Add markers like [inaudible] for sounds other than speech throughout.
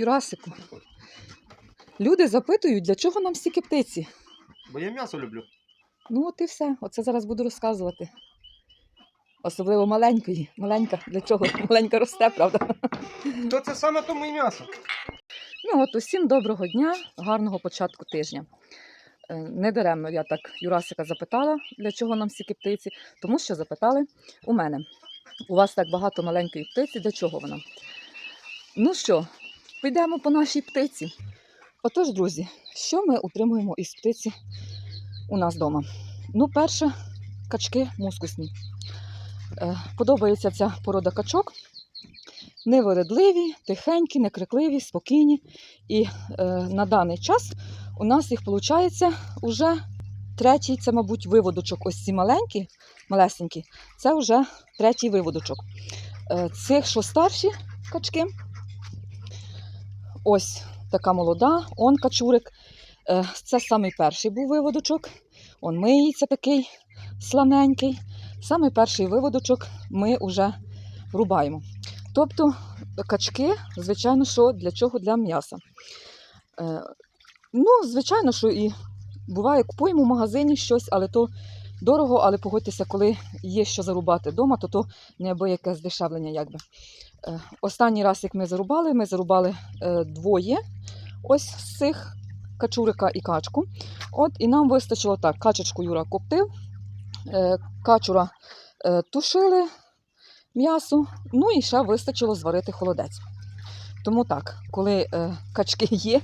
Юрасику, люди запитують, для чого нам стільки птиці. Бо я м'ясо люблю. Ну, от і все. Оце зараз буду розказувати. Особливо маленької. Маленька. Для чого? [laughs] Маленька росте, правда? То це саме тому і м'ясо. Ну, от усім доброго дня, гарного початку тижня. Е, Не даремно я так Юрасика запитала, для чого нам стільки птиці, тому що запитали у мене. У вас так багато маленької птиці, для чого вона? Ну що, підемо по нашій птиці. Отож, друзі, що ми утримуємо із птиці у нас вдома? Ну, перше, качки мускусні. Е, Подобається ця порода качок. Невередливі, тихенькі, некрикливі, спокійні. І е, на даний час у нас їх виходить уже третій, це, мабуть, виводочок. Ось ці маленькі, малесенькі, це вже третій виводочок. Е, цих, що старші качки, ось така молода, он качурик. Е, це самий перший був виводочок. Он миється такий сланенький. Самий перший виводочок ми вже рубаємо. Тобто качки, звичайно, що для чого? Для м'яса. Е, ну, звичайно, що і буває, купуємо в магазині щось, але то дорого, але погодьтеся, коли є що зарубати вдома, то то неабияке здешевлення. Якби. Е, останній раз, як ми зарубали, ми зарубали е, двоє ось з цих качурика і качку. От, і нам вистачило так, качечку Юра коптив, е, качура тушили м'ясо, ну і ще вистачило зварити холодець. Тому так, коли качки [laughs] є,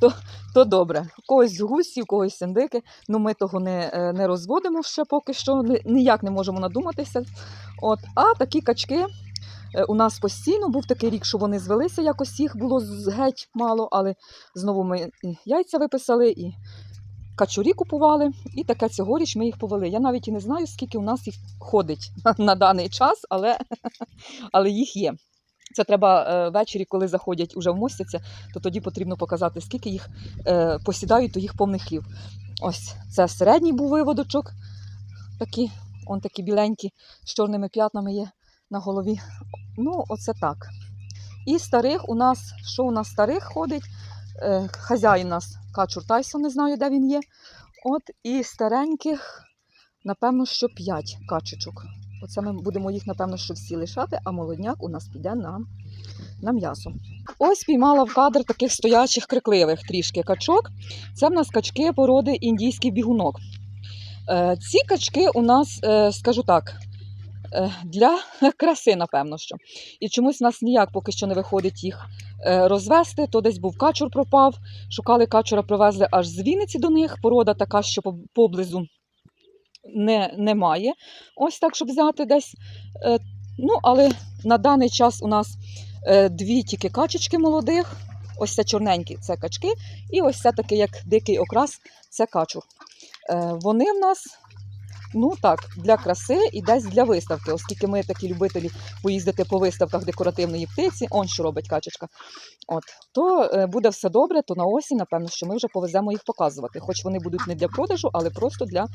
то, то добре. У когось гусі, у когось синдики. Ну ми того не, не розводимо ще поки що, ніяк не можемо надуматися. От, а такі качки у нас постійно був такий рік, що вони звелися, якось їх було геть мало, але знову ми і яйця виписали, і качурі купували, і таке цьогоріч ми їх повели. Я навіть і не знаю, скільки у нас їх ходить [laughs] на даний час, але, [laughs] але їх є. Це треба е, ввечері, коли заходять уже вмостяться, то тоді потрібно показати, скільки їх е, посідають до їх повних хлів. Ось це середній був виводочок, такі, он такі біленькі, з чорними п'ятнами є на голові. Ну, оце так. І старих у нас, що у нас старих ходить? Е, хазяїн нас Качур Тайсон, не знаю, де він є. От і стареньких, напевно, що 5 качечок. Оце ми будемо їх, напевно, що всі лишати, а молодняк у нас піде на, на м'ясо. Ось піймала в кадр таких стоячих крикливих трішки качок. Це в нас качки породи індійський бігунок. Е, ці качки у нас, е, скажу так, для [laughs] краси, напевно, що. І чомусь у нас ніяк поки що не виходить їх е, розвести. То десь був качур пропав, шукали качура, привезли аж з Вінниці до них. Порода така, що поблизу не, немає. Ось так, щоб взяти десь. Е, ну, але на даний час у нас е, дві тільки качечки молодих. Ось це чорненькі це качки, і ось це такий, як дикий окрас, це качур. Е, вони в нас, ну так, для краси і десь для виставки, оскільки ми такі любителі поїздити по виставках декоративної птиці, он що робить качечка. От, то е, буде все добре, то на осінь, напевно, що ми вже повеземо їх показувати. Хоч вони будуть не для продажу, але просто для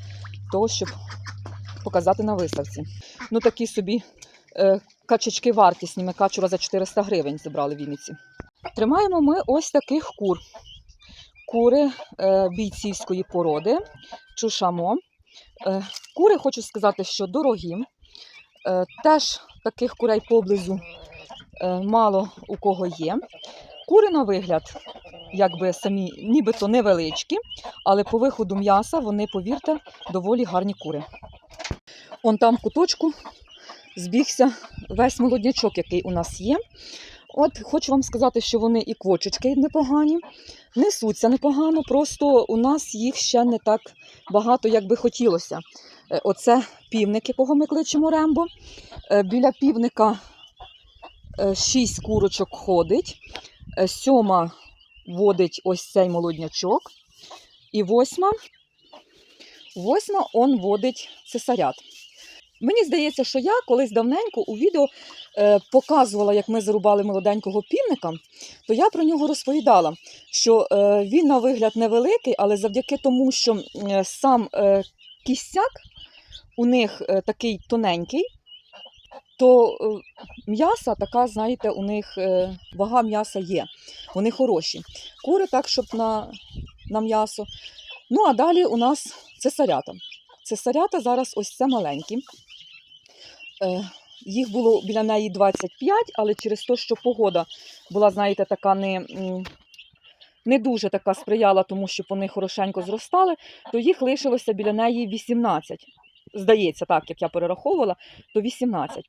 того, щоб показати на виставці. Ну, такі собі е, качечки вартісні. Ми качура за 400 гривень зібрали в Вінниці. Тримаємо ми ось таких кур. Кури е, бійцівської породи, чушамо. Е, кури, хочу сказати, що дорогі. Е, теж таких курей поблизу е, мало у кого є. Кури на вигляд, якби самі, нібито невеличкі, але по виходу м'яса вони, повірте, доволі гарні кури. Он там в куточку збігся весь молоднячок, який у нас є. От хочу вам сказати, що вони і квочечки непогані, несуться непогано, просто у нас їх ще не так багато, як би хотілося. Е, Оце півник, якого ми кличемо Рембо. Е, Біля півника е, шість курочок ходить, сьома водить ось цей молоднячок, і восьма, восьма он водить цесарят. Мені здається, що я колись давненько у відео е, показувала, як ми зарубали молоденького півника, то я про нього розповідала, що е, він на вигляд невеликий, але завдяки тому, що е, сам е, кістяк у них е, такий тоненький, то е, м'яса така, знаєте, у них е, вага м'яса є. Вони хороші. Кури так, щоб на, на м'ясо. Ну, а далі у нас цесарята. Цесарята зараз ось це маленькі. Е, їх було біля неї 25, але через те, що погода була, знаєте, така не, не дуже така сприяла, тому щоб вони хорошенько зростали, то їх лишилося біля неї 18. Здається, так, як я перераховувала, то 18.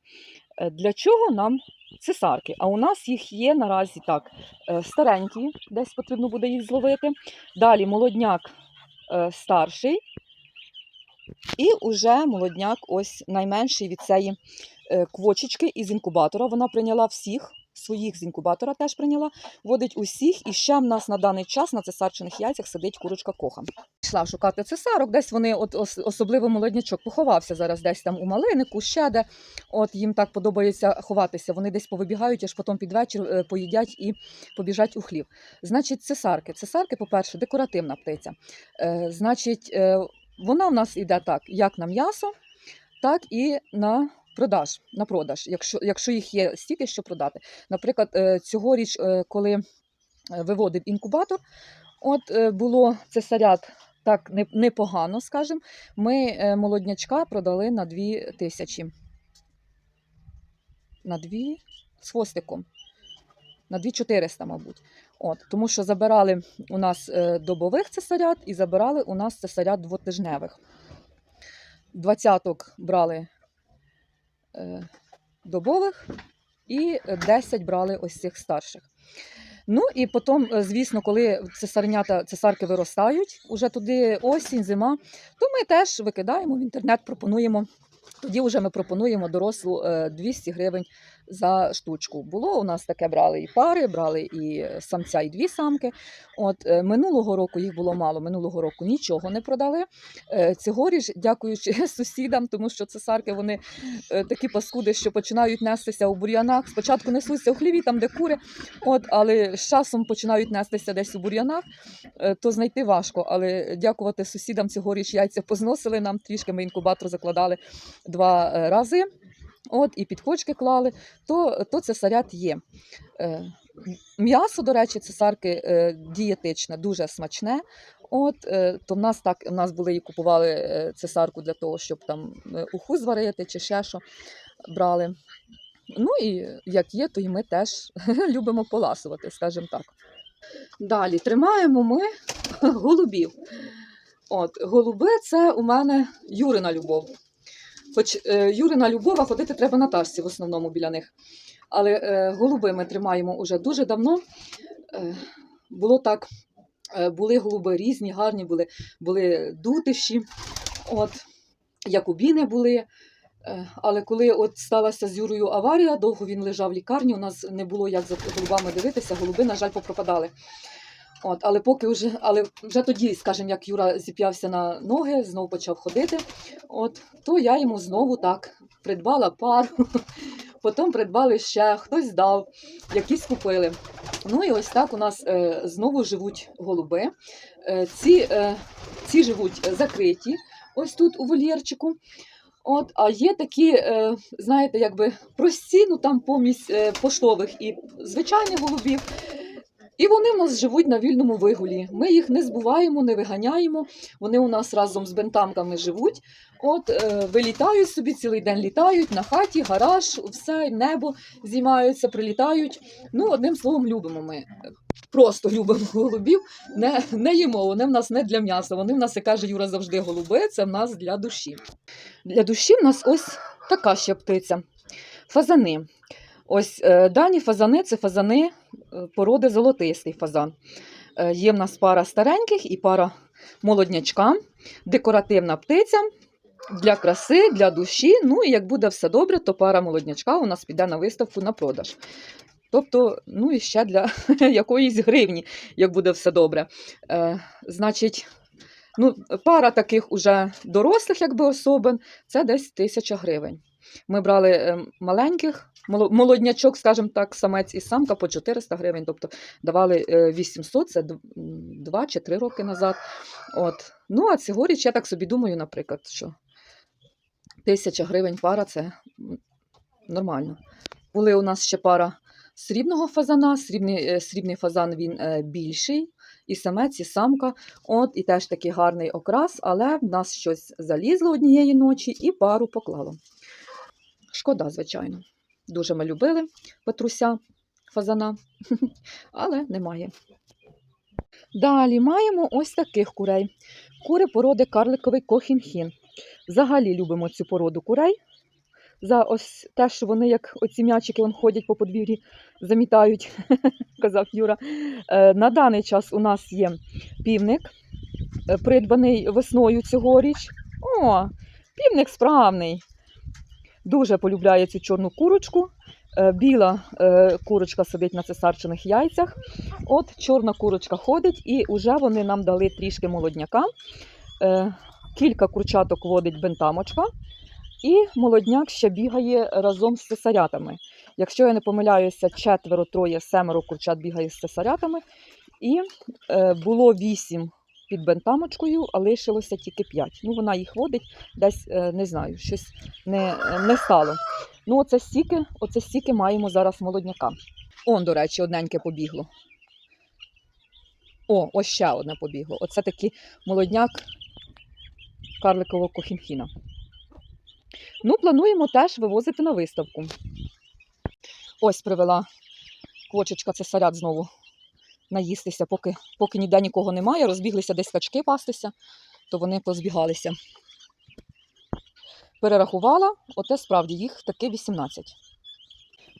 Е, Для чого нам цесарки? А у нас їх є наразі так: е, старенькі, десь потрібно буде їх зловити. Далі молодняк старший. І уже молодняк, ось найменший від цієї е, квочечки із інкубатора. Вона прийняла всіх. Своїх з інкубатора теж прийняла, водить усіх, і ще в нас на даний час на цесарчених яйцях сидить курочка кохан. Пішла шукати цесарок, десь вони, от особливо молоднячок, поховався зараз десь там у малинику, ще де. От їм так подобається ховатися. Вони десь повибігають, аж потім під вечір е, поїдять і побіжать у хлів. Значить, цесарки. Цесарки, по-перше, декоративна птиця. Е, значить, вона в нас йде так, як на м'ясо, так і на продаж, на продаж, якщо, якщо їх є стільки, що продати. Наприклад, е, цьогоріч, е, коли е, виводив інкубатор, от було цесарят так непогано, скажімо, ми молоднячка продали на 2 тисячі. На 2 з хвостиком. На 2400, мабуть. От, тому що забирали у нас е, добових цесарят і забирали у нас цесарят двотижневих. Двадцяток брали е, добових і 10 брали ось цих старших. Ну і потім, е, звісно, коли цесарнята, цесарки виростають, уже туди осінь, зима, то ми теж викидаємо в інтернет, пропонуємо. Тоді вже ми пропонуємо дорослу е, 200 гривень за штучку. Було у нас таке брали і пари, брали і самця, і дві самки. От е, минулого року їх було мало. Минулого року нічого не продали. Е, Цьогоріч, дякуючи [laughs] сусідам, тому що цесарки вони е, такі паскуди, що починають нестися у бур'янах. Спочатку несуться у хліві, там де кури, от, але з часом починають нестися десь у бур'янах, е, то знайти важко. Але дякувати сусідам цьогоріч яйця позносили нам трішки. Ми інкубатор закладали два е, рази. От, і підкочки клали, то, то цесарят є. Е, М'ясо, до речі, цесарки е, дієтичне, дуже смачне. От, то в нас так, в нас були і купували цесарку для того, щоб там уху зварити чи ще що брали. Ну і як є, то і ми теж [laughs] любимо поласувати, скажімо так. Далі тримаємо ми голубів. От, голуби це у мене Юрина любов. Хоч е, Юрина любов, а ходити треба на тачці в основному біля них. Але е, голуби ми тримаємо уже дуже давно. Е, було так, були голуби різні, гарні були, були дутиші, от, якубіни були. Але коли от сталася з Юрою аварія, довго він лежав в лікарні, у нас не було як за голубами дивитися, голуби, на жаль, попропадали. От, але поки вже, але вже тоді, скажімо, як Юра зіп'явся на ноги, знову почав ходити, от, то я йому знову так придбала пару, [laughs] потім придбали ще, хтось дав, якісь купили. Ну і ось так у нас е, знову живуть голуби. Е, ці, е, ці живуть закриті, ось тут у вольєрчику. От, а є такі, е, знаєте, якби прості, ну там помість е, поштових і звичайних голубів. І вони в нас живуть на вільному вигулі. Ми їх не збуваємо, не виганяємо. Вони у нас разом з бентамками живуть. От е, вилітають собі цілий день літають на хаті, гараж, все, небо зіймаються, прилітають. Ну, одним словом, любимо ми. Просто любимо голубів, не, не їмо. Вони в нас не для м'яса. Вони в нас, як каже Юра, завжди голуби, це в нас для душі. Для душі в нас ось така ще птиця. Фазани. Ось е, дані фазани це фазани е, породи золотистий фазан. Е, Є в нас пара стареньких і пара молоднячка, декоративна птиця для краси, для душі. Ну і як буде все добре, то пара молоднячка у нас піде на виставку на продаж. Тобто, ну і ще для [laughs] якоїсь гривні, як буде все добре. Е, значить, ну, пара таких уже дорослих якби особин це десь тисяча гривень. Ми брали е, маленьких, молоднячок, скажімо так, самець і самка по 400 гривень, тобто давали е, 800, це 2 чи 3 роки назад. От. Ну, а цьогоріч я так собі думаю, наприклад, що тисяча гривень пара це Нормально. Були у нас ще пара срібного фазана. Срібний, е, срібний фазан він е, більший, і самець, і самка. От, і теж такий гарний окрас, але в нас щось залізло однієї ночі і пару поклало. Шкода, звичайно. Дуже ми любили Петруся фазана, [laughs] але немає. Далі маємо ось таких курей. Кури породи карликовий кохінхін. Взагалі любимо цю породу курей. За ось те, що вони, як оці м'ячики, вон ходять по подвір'ї, замітають, [laughs] казав Юра. Е, на даний час у нас є півник, е, придбаний весною цьогоріч. О, півник справний. Дуже полюбляє цю чорну курочку. Е, Біла е, курочка сидить на цесарчиних яйцях. От чорна курочка ходить, і вже вони нам дали трішки молодняка. Е, Кілька курчаток водить бентамочка, і молодняк ще бігає разом з цесарятами. Якщо я не помиляюся, четверо, троє, семеро курчат бігає з цесарятами. І було вісім під бентамочкою, а лишилося тільки п'ять. Ну, вона їх водить, десь е, не знаю, щось не, не стало. Ну, оце стільки, оце стільки маємо зараз молодняка. Он, до речі, одненьке побігло. О, ось ще одне побігло. Оце такий молодняк карликового кохінхіна. Ну, плануємо теж вивозити на виставку. Ось привела квочечка цесарят знову наїстися, поки, поки ніде нікого немає, розбіглися десь качки пастися, то вони позбігалися. Перерахувала, оте справді їх таки 18.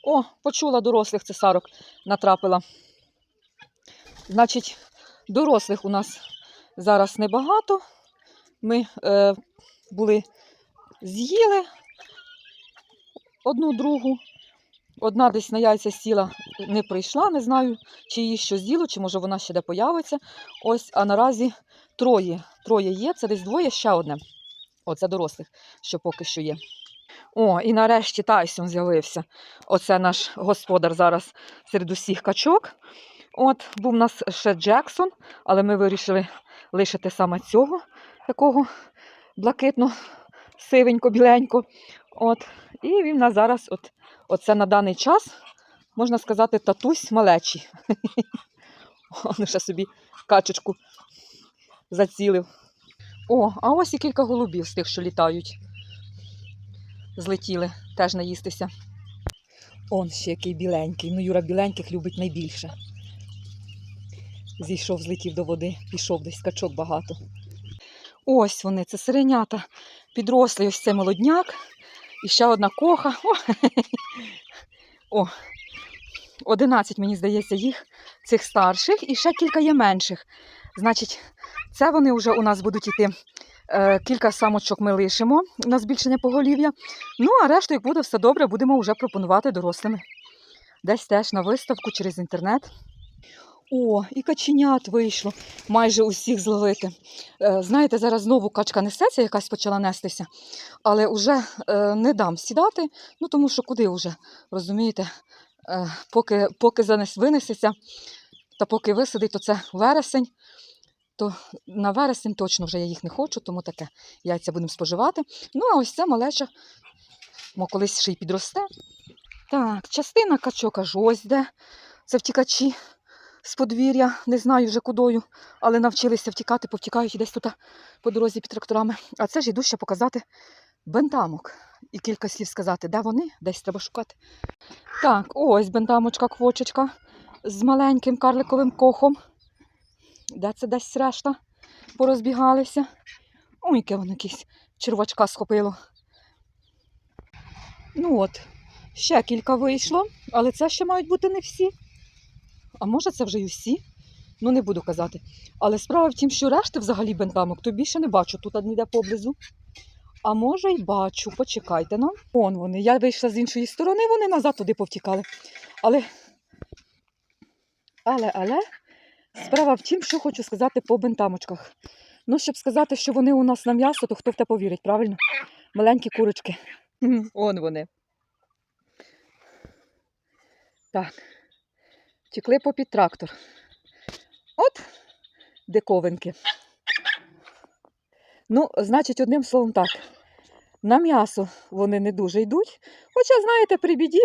О, почула дорослих цесарок, натрапила. Значить, дорослих у нас зараз небагато. Ми е, були з'їли одну другу. Одна десь на яйця сіла, не прийшла, не знаю, чи її що з'їло, чи може вона ще де появиться. Ось, а наразі троє. Троє є, це десь двоє, ще одне. Оце дорослих, що поки що є. О, і нарешті Тайсон з'явився. Оце наш господар зараз серед усіх качок. От, був у нас ще Джексон, але ми вирішили лишити саме цього, такого блакитно-сивенько-біленько. От. І він у нас зараз, от, оце на даний час, можна сказати, татусь малечий. [laughs] Он ще собі качечку зацілив. О, а ось і кілька голубів з тих, що літають. Злетіли теж наїстися. Он ще який біленький. Ну, Юра біленьких любить найбільше. Зійшов, злетів до води, пішов десь качок багато. Ось вони, це сиренята. Підрослий ось це молодняк. І ще одна коха. О, О, 11, мені здається, їх цих старших, і ще кілька є менших. Значить, це вони вже у нас будуть іти. Е, Кілька самочок ми лишимо на збільшення поголів'я. Ну, а решту, як буде все добре, будемо вже пропонувати дорослими. Десь теж на виставку через інтернет. О, і каченят вийшло майже усіх зловити. Е, Знаєте, зараз знову качка несеться, якась почала нестися, але вже е, не дам сідати, ну тому що куди вже, розумієте, е, поки, поки занес, винесеться, та поки висадить, то це вересень, то на вересень точно вже я їх не хочу, тому таке яйця будемо споживати. Ну, а ось це малеча, мо колись ще й підросте. Так, частина качок аж ось де. Це втікачі з подвір'я, не знаю вже кудою, але навчилися втікати, повтікають десь тут по дорозі під тракторами. А це ж іду ще показати бентамок і кілька слів сказати, де вони, десь треба шукати. Так, ось бентамочка, квочечка з маленьким карликовим кохом. Де це десь решта порозбігалися? Ой, яке воно якесь червачка схопило. Ну от, ще кілька вийшло, але це ще мають бути не всі. А може це вже й усі? Ну, не буду казати. Але справа в тім, що решти взагалі бентамок то більше не бачу тут ніде поблизу. А може й бачу, почекайте ну. Вон вони. Я вийшла з іншої сторони, вони назад туди повтікали. Але, але, але, справа в тім, що хочу сказати по бентамочках. Ну, щоб сказати, що вони у нас на м'ясо, то хто в те повірить, правильно? Маленькі курочки. Вон вони. Так. Втекли попід трактор. От диковинки. Ну, значить, одним словом так. На м'ясо вони не дуже йдуть. Хоча, знаєте, при біді,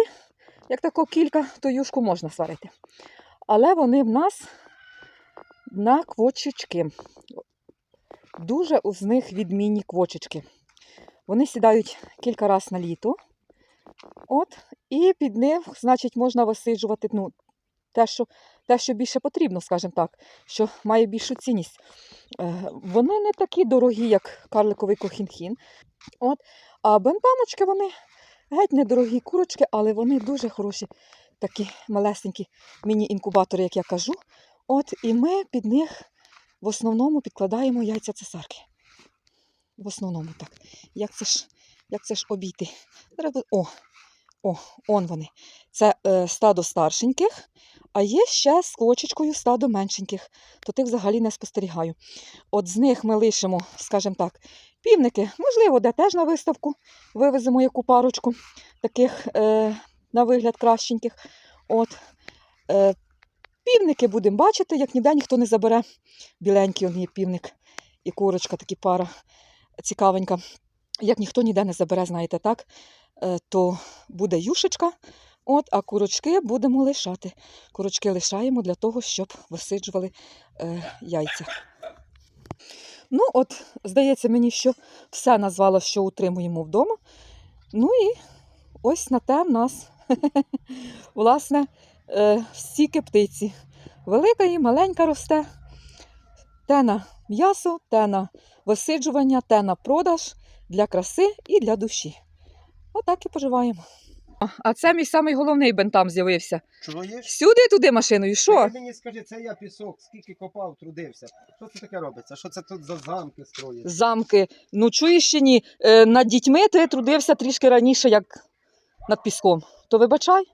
як тако кілька, то юшку можна сварити. Але вони в нас на квочечки. Дуже з них відмінні квочечки. Вони сідають кілька разів на літо. От, і під них, значить, можна висиджувати ну, те, що, те, що більше потрібно, скажімо так, що має більшу цінність. Е, Вони не такі дорогі, як карликовий кохінхін. От. А бентамочки вони геть недорогі курочки, але вони дуже хороші, такі малесенькі міні-інкубатори, як я кажу. От, і ми під них в основному підкладаємо яйця цесарки. В основному так. Як це ж, як це ж обійти? О, о, он вони. Це е, стадо старшеньких, а є ще з квочечкою стадо меншеньких. То тих взагалі не спостерігаю. От з них ми лишимо, скажімо так, півники, можливо, де теж на виставку вивеземо яку парочку таких е, на вигляд кращеньких. От, е, півники будемо бачити, як ніде ніхто не забере. Біленький он є півник і курочка, такі пара цікавенька. Як ніхто ніде не забере, знаєте, так, е, то буде юшечка, от, а курочки будемо лишати. Курочки лишаємо для того, щоб висиджували е, яйця. Ну, от, здається мені, що все назвала, що утримуємо вдома. Ну і ось на те в нас, [laughs] власне, е, стільки птиці. Велика і маленька росте. Те на м'ясо, те на висиджування, те на продаж для краси і для душі. Отак і поживаємо. А це мій самий головний бентам з'явився. Чуєш? Сюди туди машиною. Що? Ти мені скажи, це я пісок, скільки копав, трудився. Що це таке робиться? Що це тут за замки строїть? Замки. Ну, чуєш чи ні? Е, над дітьми ти трудився трішки раніше, як над піском. То вибачай.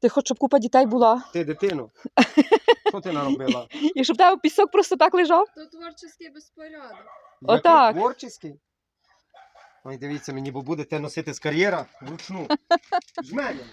Ти хоч щоб купа дітей була. Ти дитину? [laughs] Що ти наробила? І щоб тебе пісок просто так лежав. То творчий безпорядок. Отак. Творчий? Ой, дивіться, мені бо будете носити з кар'єра вручну. [laughs] Жменем.